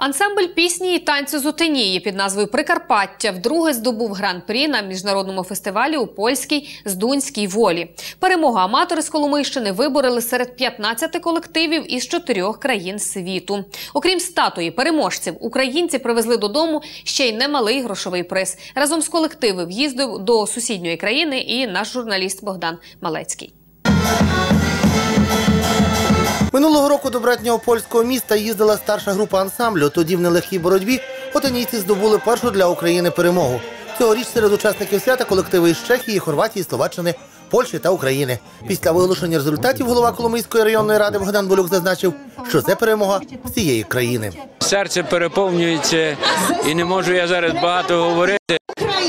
Ансамбль пісні і танцю з Утинії під назвою Прикарпаття вдруге здобув гран-прі на міжнародному фестивалі у польській Здунській волі. Перемогу аматори з Коломийщини виборили серед 15 колективів із чотирьох країн світу. Окрім статуї переможців, українці привезли додому ще й немалий грошовий приз. Разом з колективом їздив до сусідньої країни і наш журналіст Богдан Малецький. Минулого року до братнього польського міста їздила старша група ансамблю. Тоді в нелегкій боротьбі отинійці здобули першу для України перемогу. Цьогоріч серед учасників свята колективи із Чехії, Хорватії, Словаччини, Польщі та України. Після виголошення результатів голова Коломийської районної ради Богдан Болюк зазначив, що це перемога всієї країни. Серце переповнюється, і не можу я зараз багато говорити.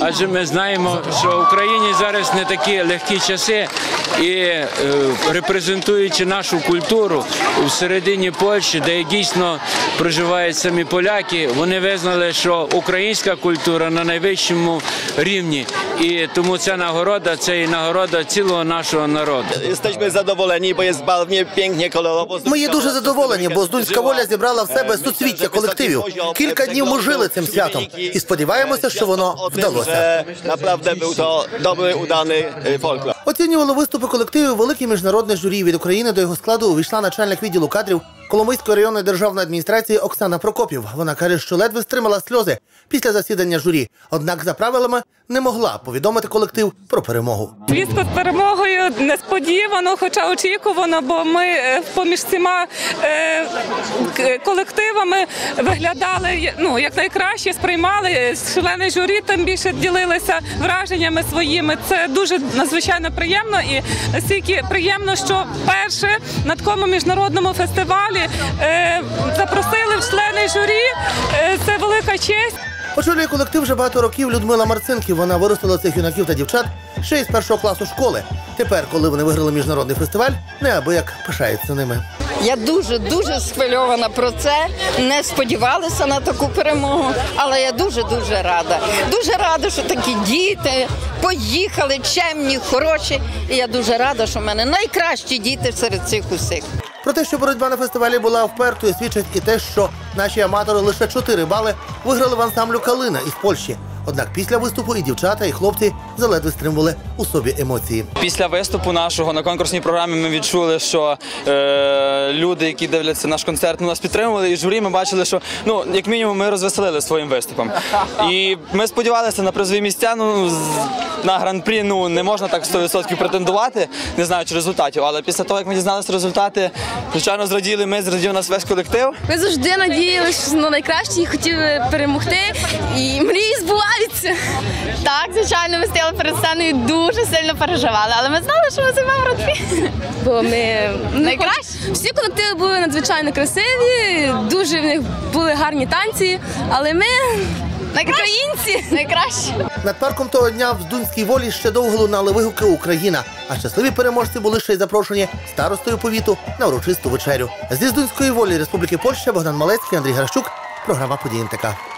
Адже ми знаємо, що в Україні зараз не такі легкі часи, і е, репрезентуючи нашу культуру в середині Польщі, де дійсно проживають самі поляки, вони визнали, що українська культура на найвищому рівні, і тому ця нагорода це і нагорода цілого нашого народу. Jesteśmy zadowoleni, bo jest barwnie, pięknie, kolorowo. Ми є дуже задоволені, бо Здунська воля зібрала в себе суцвіття колективів. Кілька днів ми жили цим святом і сподіваємося, що воно вдалося. Że naprawdę był to dobry, udany folklor. Оцінювало виступи колективів велике міжнародне журі. Від України до його складу увійшла начальник відділу кадрів Коломийської районної державної адміністрації Оксана Прокопів. Вона каже, що ледве стримала сльози після засідання журі. Однак за правилами не могла повідомити колектив про перемогу. Звістка з перемогою несподівано, хоча очікувано, бо ми е, поміж всіма е, колективами виглядали ну, як найкраще, сприймали члени журі, тим більше ділилися враженнями своїми. Це дуже надзвичайно приємно і настільки приємно, що перше на такому міжнародному фестивалі е, запросили в члени журі. Е, це велика честь. Очолює колектив вже багато років Людмила Марцинків. Вона виростила цих юнаків та дівчат ще із першого класу школи. Тепер, коли вони виграли міжнародний фестиваль, неабияк пишається ними. Я дуже дуже схвильована про це. Не сподівалася на таку перемогу, але я дуже дуже рада. Дуже рада, що такі діти поїхали, чемні, хороші. І я дуже рада, що в мене найкращі діти серед цих усіх. Про те, що боротьба на фестивалі була впертою, свідчить і те, що наші аматори лише 4 бали виграли в ансамблю Калина із Польщі. Однак після виступу і дівчата, і хлопці заледве стримували у собі емоції. Після виступу нашого на конкурсній програмі ми відчули, що е, люди, які дивляться наш концерт, ну, нас підтримували. І в журі ми бачили, що ну як мінімум ми розвеселили своїм виступом. І ми сподівалися на призові місця. Ну на гран-прі ну не можна так 100% претендувати, не знаючи результатів. Але після того, як ми дізналися результати, звичайно, зраділи ми, зрадів нас весь колектив. Ми завжди надіялися на найкраще і хотіли перемогти. І мрії збуваються. Так, звичайно, ми стояли перед сценою, дуже сильно переживали, але ми знали, що ми займемо ротфі. Бо ми найкраще. Всі колективи були надзвичайно красиві, дуже в них були гарні танці, але ми українці найкращі. Над парком того дня в Здунській волі ще довго лунали вигуки Україна. А щасливі переможці були ще й запрошені старостою повіту на урочисту вечерю. Зі Здунської волі Республіки Польща Богдан Малецький, Андрій Гращук. Програма «Події НТК».